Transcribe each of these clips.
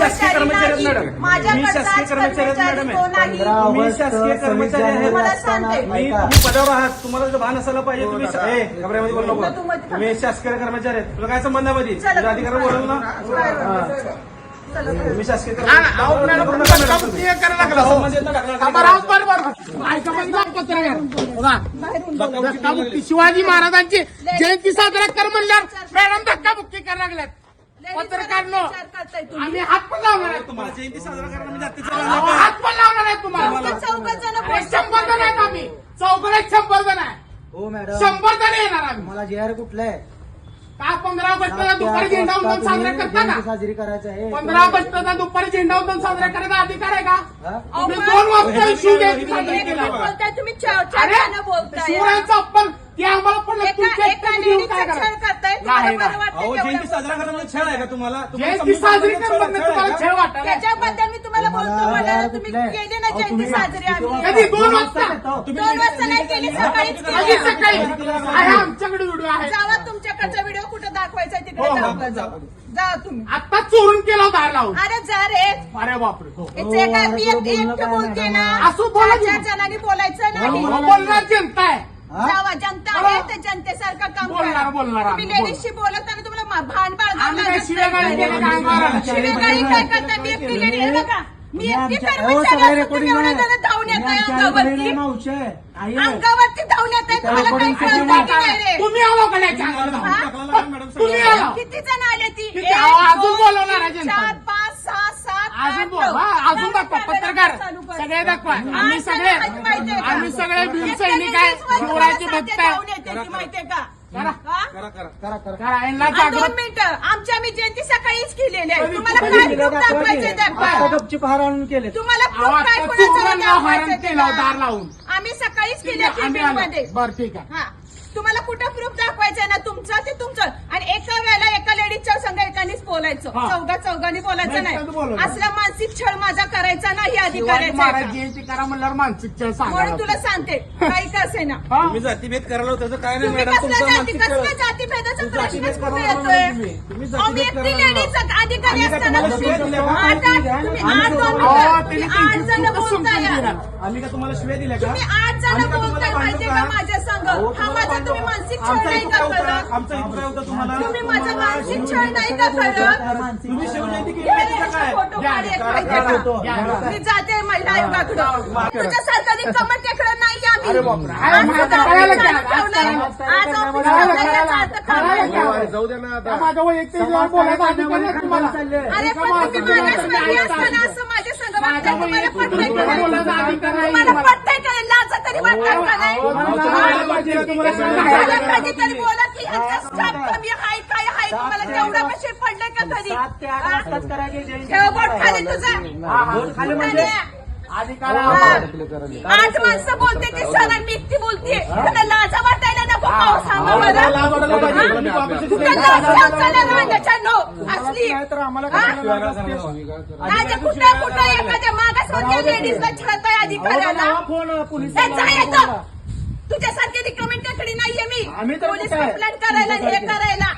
शासकीय कर्मचारी आहेत, मॅडम. मी शासकीय कर्मचारी मॅडम. आहे. तुम्ही शासकीय कर्मचारी आहेत. मी पदावर आहात. तुम्हाला जर भान असायला पाहिजे तुम्ही हो, ए, घबरामध्ये बोलू नको. तू मध्ये- तुम्ही शासकीय कर्मचारी आहेत. तुला काय संबंध आहे मध्ये चला, तुझ्या अधिकार बोलवलं ना. हा. तुम्ही शासकीय हा, कर्मचारी शिवाजी महाराजांची जयंती साजरा कर म्हणल्यावर मॅडम धक्काबुक्की करायला लागल्यात. पत्रकारांनो. आम्ही हात पण लावणार आहे तुम्हाला. जयंती साजरा करणार जातीचं अहो, लावणार हात पण लावणार आहे तुम्हाला. चौघं जण शंभर जण आहेत आम्ही. चौघडे शंभर जण आहे हो मॅडम. शंभर जण येणार आम्ही. मला जे आर कुठलं आहे? का पंधरा ऑगस्टला दुपारी झेंडा उतरून साजरा करता का? साजरी करायचं आहे. पंधरा ऑगस्टला दुपारी झेंडा उतरून साजरा करायचा अधिकार आहे का? तुम्ही दोन वाजता शिवजयंती साजरी केली. तुम्ही शिवरायांचं ते आम्हाला पण एका एका लेडीचा छळ करताय? तुम्हाला नाही, बरं नाही. वाटतं अहो तेवढं जयंती साजरा छळ आहे का तुम्हाला? जयंती साजरी छळ आहे तुम्हाला का? छळ वाटायला त्याच्याबद्दल मी तुम्हाला बोलतो म्हणाला तुम्ही? केली ना जयंती तुम्ही साजरी किती आम्ही. वाजता- कधी? दोन वाजता? येतो? तुम्ही दोन वाजता नाही केली सकाळीच कधी केली सकाळी. आहे आमच्याकडे व्हिडिओ आहे. जावा तुमच्याकडचा व्हिडिओ कुठे दाखवायचा आहे तिकडे? हो, हो. दाखवा जावा जा. तुम्ही. आता चोरून केला हार लावून. अरे जा रे. अरे बापरे. हो. इथे काय मी एक- बोलणं एकटं काय बोलते ना? असं बोला. चार जणांनी बोलायचं नाही हो, बोलणार जनता आहे हा? जावा जनता आहे ते जनतेसारखं काम बोलणार, तुम्ही आम्ही, लेडीजशी बोलताना तुम्हाला मा- भान आम्ही काय नाही. केली का अंगावर? शिवेगाळी काय करता मी एकटी लेडी आहे बघा मी एकटी आमच्या- कर्मचारी अहो, असून सगळे तुम्ही recording एवढ्या आहे. जण धावून येत आहे अंगावरती मावशी आहे. आई आहे. अंगावरती धावून येत आहे तुम्हाला काय recording कळतं किती की नाही रे तुम्ही आलो का नाही चांगलं मॅडम तुम्ही सगळं. आला किती जण आले ती किती? एक, अहो, अजून दोन, बोलवणार आहे तीन, जनता. चार पाच सहा सात अजून आठ, बोल नऊ. हा, अजून दहा दाखवा मिनिटं पत्रकार चालू कर. सगळे दाखवा आम्ही जण सगळे आहेत माहितीये का? आम्ही सगळे भीम सैनिक आहे लेडीजवर शिवरायाचे तुम्हाला भक्त साथे आहे धावून येते ती माहितीये का करा हा? करा करा करा करा. करा यांना आणि दोन जागृत मिनिटं. आमच्या मी जयंती सकाळीच केलेली आहे. तुम्हाला कुठे काय केलं proof दाखवा दाखवायचे की. दाखवा. आता गपचूप हार आणून केले तुम्हाला काय कोणाचं चोरांना दाखवायचं हरण ते केलं का? दार लावून. आम्ही सकाळीच केले आम्ही मध्ये आलो बरं ठीक आहे. हा. तुम्हाला कुठं प्रूफ दाखवायचं ना तुमचं ते तुमचं. आणि एका वेळेला एका लेडीजच्या संघ एकानीच बोलायचं हा. चौघा चौघांनी बोलायचं नाही, नाही तसं बोलायचं. असला मानसिक छळ माझा करायचा नाही शिवाजी अधिकाऱ्याचा महाराज आहे. जयंती करा म्हणल्यावर मानसिक छळ म्हणून सांगा तुला सांगते काही का असे ना हा? तुम्ही जातीभेद करायला त्याचं काय नाही तुम्ही मॅडम कसला तुमचं जाती मानसिक कसला छळ- जातीभेदाचा तुम्ही प्रश्नच जातीभेद कुठे करायला येतोय तुम्ही. तुम्ही अहो, मी जातीभेद एकटी करायला लेडीज अधिकारी आम्ही काय असताना तुम्हाला तुम्ही शिव्या दिल्या का? आठ आठ- तुम्ही आम्ही आठ दोन तुम्हाला- अहो, तुम्ही त्यांनी आठ जण त्यांची चूक बोलताय समजून घेणार. आम्ही का तुम्हाला शिवाय दिल्या का तुम्ही आठ जण आम्ही का बोलताय तुम्हाला माहितीये बांधू का माझ्या संघ अहो, हा तुम्हाला माझा तुम्ही? मानसिक छळ आमचा नाही इथं का काय होता? करत आमचा होता तुम्हाला तुम्ही माझा मानसिक शिवजयंती नाही का करत मानसिक तुम्ही शिवजयंती केली हे माहिती का काय फोटो या, काढ एक करा, माहितीये करा, का? या, या. मी जाते महिला आयोगाकडं तुझ्यासारखं रिकामं टेकडं नाही आम्ही अरे बापरे. आज अरे माझं सुद्धा करायला आम्ही काय? चालू ठेवलंय. आज आज ऑफिस करायला चाललंय, करायला चालतं करायला कामाला. काय? जाऊ दे ना आता त्या माझ्या वैयक्तिक जीवनात बोलायचा अधिकार नाही तुम्हाला अरे एका पण तुम्ही माणसाच्या मागास जीवनात वेगळी न्याय असताना चालतो. असं माझ्या संग माझ्या वागताय. तुम्हाला वैयक्तिक पटतंय का जीवनात नाही? बोलायचा अधिकार नाही तुम्हाला तुम्हाला. पटतंय का नाही? लाजा तरी वाटतात का नाही? अहो, तुम्हाला हा? काय पाहिजे तुम्हाला सांगा. मला कधीतरी बोला की ह्यांचा स्टाफ कमी हाय काय हाय तुम्हाला तेवढं पैसे पडले का कधी सात ते आठ हा? वाजताच करायचे जयंती. ठेव बोट खाली तुझा हा, हा. बोट खाली म्हणजे अधिकार हा. आहे. आठ माणसं बोलते ते सर आणि मी एकटी बोलते त्यांना लाजा वाटायला नको पाऊस सांगा अहो, बरं लाज वाटायला पाहिजे. हा? तुम्ही वापस तुला तिथे लाज जा. वाटतं ना रांगाच्या नो असली नाही तर आम्हाला हा? कशाला लाज असते? नाही तर कुठं कुठं एखाद्या मागासवर्गीय लेडीजला छळताय अहो, अधिकाऱ्याला लावा फोन पोलीस त्यांचा येतो तुझ्यासारखी रिकमेंडकडे नाहीये मी आम्ही तर पोलीस कुठे आहे? कंप्लेंट करायला हे करायला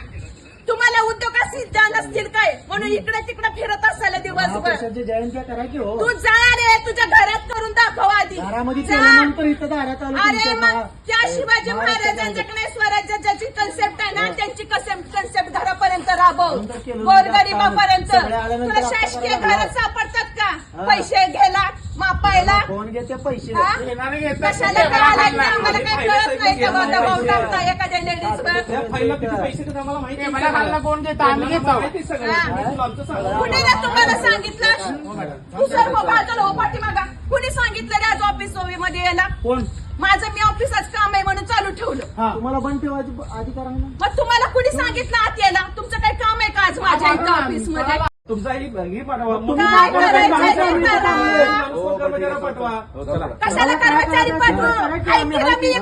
तुम्हाला उद्योगाशी जाण असतील काय? म्हणून इकडे तिकडे फिरत असायला दिवसभर. महापुरुषांची जयंती करायची हो. तू जा रे तुझ्या घरात करून दाखव आधी. घरामध्ये जा. केल्यानंतर इथं दारात आलं अरे तुमच्या मग त्या शिवाजी महाराजांच्याकडे स्वराज्याची कन्सेप्ट आहे ना त्यांची कन्सेप्ट घरापर्यंत राबव. नंतर केलं गोरगरिबापर्यंत. सगळे आल्यानंतर तुला शासकीय घरात सापडतात का? हा. पैसे घ्यायला मापायला कोण घेते पैसे? हा? येणारे येतात. कशाला काय आलाय ते आम्हाला काही कळत नाही का? बा दबाव टाकता एखाद्या लेडीजवर त्या फाईलला किती पैसे देतात आम्हाला माहिती ते आहे मला का? खाल्ला कोण घेतो आम्ही घेतो. माहिती आहे सगळं. हा. तुला आमचं. कुणी ना तुम्हाला सांगितलं? तू सर बाजूला हो पाठीमागा कुणी सांगितलं रे आज ऑफिसमध्ये यायला? कोण? माझं मी ऑफिसात काम आहे म्हणून चालू ठेवलं. हा. तुम्हाला बंद ठेवायची अधिकार आहे ना मग तुम्हाला कुणी सांगितलं आत यायला? तुमचं काही काम आहे का आज माझ्या इथं ऑफिसमध्ये? तुमचा ही ही पाठवा. तुम्ही काय कर्मचाऱ्याला हो. कशाला कर्मचारी पाठवू? ऐकलं मी एकटी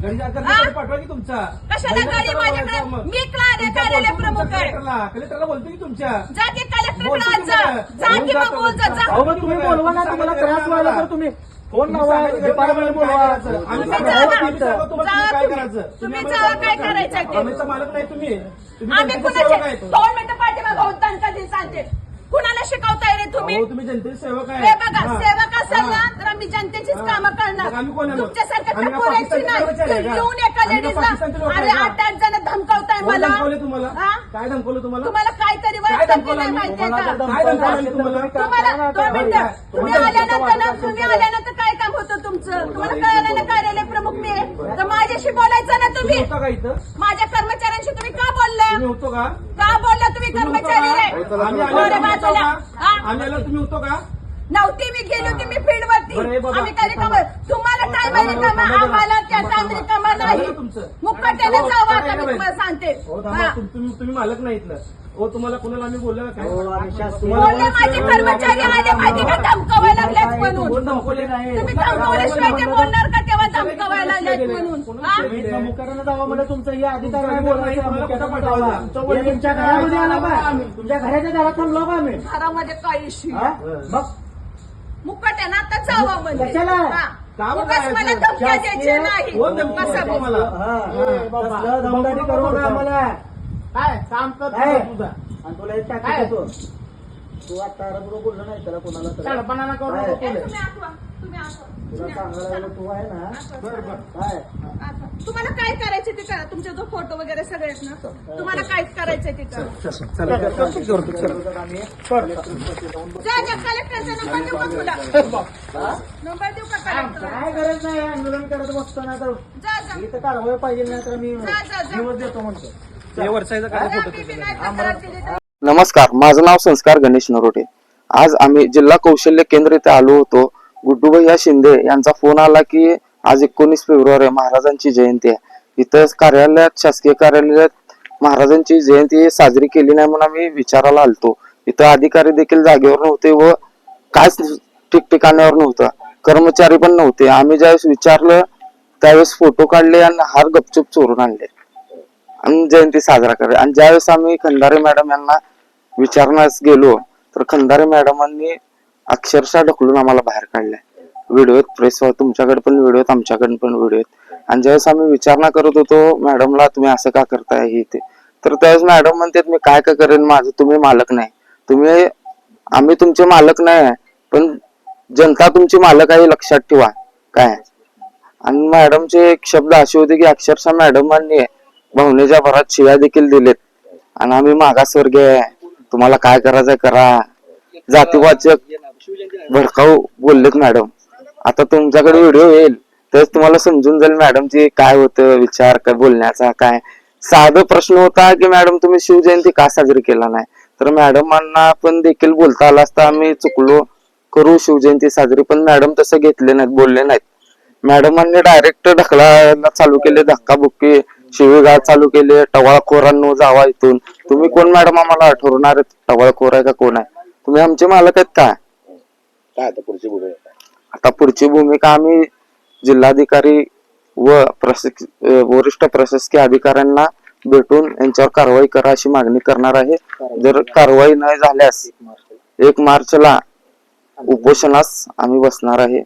घरी जा- कर्मचारी पाठवा की तुमचा. कशाला गाडी माझ्याकडे? मी कार्य कार्यालय प्रमुख आहे? कलेक्टरला. कलेक्टरला बोलतो की तुमच्या जा की कलेक्टरकडे आज जा. जा की मग बोल जा. जा. अहो मग तुम्ही बोलवा ना तुम्हाला त्रास व्हायला तर तुम्ही फोन लावा डिपार्टमेंट बोलवा. तुम्ही काय. करायचं. आम्ही तर मालक नाही तुम्ही. तुम्ही. दोन मिनिटं पाठीमागं होता सांगते कुणाला शिकवताय रे तुम्ही तुम्ही जनतेचे सेवक आहे हे बघा. सेवक असेल ना. तर आम्ही जनतेचीच. कामं करणार? तुमच्यासारख्या टपोऱ्यांची नाही एका लेडीजला अरे? आठ आठ जण धमकावताय मला धमकवले तुम्हाला? काय धमकवलं तुम्हाला तुम्हाला काहीतरी काय वाटतं की धमकवलं नाही आम्ही? माहितीये का काय तुम्हाला? काय दोन काय? मिनिटं काय? तुम्ही आल्यानंतर ना तुम्ही काय काम होतं तुमचं तुम्हाला कळलं ना कार्यालय प्रमुख मी आहे? तर माझ्याशी बोलायचं ना तुम्ही माझ्या कर्मचाऱ्यांशी तुम्ही का बोलले तुम्ही होतो का का बोलला तुम्ही तुम्ही होतो कर्मचारी का? आम्ही आलो तुम्ही होतो बाजूला का हा? आम्ही आलो तुम्ही होतो का नव्हती मी गेली होती मी फील्ड बरं, हे वरती आम्ही काय. रिकामं तुम्हाला थांबा, रिकामा थांबा, आम्हाला त्या थांबा. रिकामा नाही झालं तुमचं? मुक्काट्याने हो, जावं काय आता तुम्हाला. सांगते हो थांबा हा. तुम- तुम्ही तुम्ही मालक नाही इथलं हो तुम्हाला कुणाला आम्ही बोललो का? काय? हो, बोलले. माझे कर्मचारी आले माहिती का धमकावायला म्हणून? धमकवले नाही. तुम्ही धमकावल्याशिवाय ते बोलणार का तेव्हा धमकावायला म्हणून? हा? म्हणजे तुमचं हे अधिकार? हे तुमच्या घरामध्ये आला का तुमच्या घराच्या घरात थांबलो का आम्ही. घरामध्ये काय इश्यू हा? मग? मुक्काट्यानं आता जावं म्हणजे. कशाला? हा. का बरं उगाच मला? धमक्या द्यायच्या नाही. कोण धमकी बसा देतं बसा. तुम्हाला? हा, ए, बाबा. कसलं दमदाटी करू नका आम्हाला. काम कर काय? तुझा आणि तुला एक काय? टाकी देतो तू आता बरोबर बोललो नाही त्याला कोणाला तर. चढपणाला करू काय? नको ए, तुले. तुम्ही आठवा तुम्ही आठवा तुला तुम्ही आठवा. सांगायला लागलो तू आहे ना आठवा. बरं बरं काय आठवा. तुम्हाला काय करायचे ते करा तुमचे जो फोटो वगैरे सगळे आहेत ना तुम्हाला काय करायचंय ते करा चला करतो, करतो, चला. आम्ही जा जा कलेक्टरचा नंबर देऊ का तुला नंबर देऊ का कलेक्टर काय गरज नाही आंदोलन करत बसतो ना तर जा जा इथं कारवाई पाहिजे नाही तर मी जा, जा, जा. दिवस देतो म्हणतो काय नमस्कार माझं नाव संस्कार गणेश नरोटे. आज आम्ही जिल्हा कौशल्य केंद्र इथे आलो होतो. गुड्डूभैया शिंदे यांचा फोन आला की आज एकोणीस फेब्रुवारी महाराजांची जयंती आहे. इथं कार्यालयात शासकीय कार्यालयात महाराजांची जयंती साजरी केली नाही म्हणून आम्ही विचारायला आलतो. इथं अधिकारी देखील जागेवर नव्हते व काहीच ठिकठिकाण्यावर नव्हतं. कर्मचारी पण नव्हते. आम्ही ज्यावेळेस विचारलं त्यावेळेस फोटो काढले आणि हार गपचूप चोरून आणले. आणि जयंती साजरा करे आणि ज्यावेळेस आम्ही खंदारे मॅडम यांना विचारण्यास गेलो तर खंदारे मॅडमांनी अक्षरशः ढकलून आम्हाला बाहेर काढलंय. व्हिडिओ प्रेस तुमच्याकडे पण व्हिडिओ आमच्याकडे पण व्हिडिओ आणि ज्यावेळेस आम्ही विचारणा करत होतो मॅडमला तुम्ही असं का करताय हे ते? तर त्यावेळेस मॅडम म्हणतात मी काय काय करेन? माझं तुम्ही मालक नाही. तुम्ही आम्ही तुमचे मालक नाही आहे, पण जनता तुमची मालक आहे लक्षात ठेवा. काय? आणि मॅडमचे एक शब्द असे होते की अक्षरशः मॅडमांनी भावनेच्या भरात शिव्या देखील दिलेत. आणि आम्ही मागासवर्गीय आहे. तुम्हाला काय करायचं करा. जातीवाचक भडकाऊ बोललेत मॅडम. आता तुमच्याकडे व्हिडिओ येईल. तरच तुम्हाला समजून जाईल मॅडमची काय होतं विचार काय बोलण्याचा काय. साधं प्रश्न होता की मॅडम तुम्ही शिवजयंती का साजरी केला नाही? तर मॅडमांना पण देखील बोलता आला असता आम्ही चुकलो करू शिवजयंती साजरी पण मॅडम तसं घेतले नाहीत बोलले नाहीत. मॅडमांनी डायरेक्ट ढकलायला चालू केले धक्काबुक्की शिवीगाळ चालू केले टवाळखोरांनो जावा इथून. तुम्ही कोण मॅडम आम्हाला ठरवणार आहेत? टवाळखोर आहे का कोण आहे? तुम्ही आमचे मालक आहेत का? आता पुढची भूमिका आम्ही जिल्हाधिकारी व प्रशिक्ष अं, वरिष्ठ प्रशासकीय अधिकाऱ्यांना भेटून यांच्यावर कारवाई करा अशी मागणी करणार आहे. जर कारवाई नाही झाल्यास एक मार्चला उपोषणास आम्ही बसणार आहे.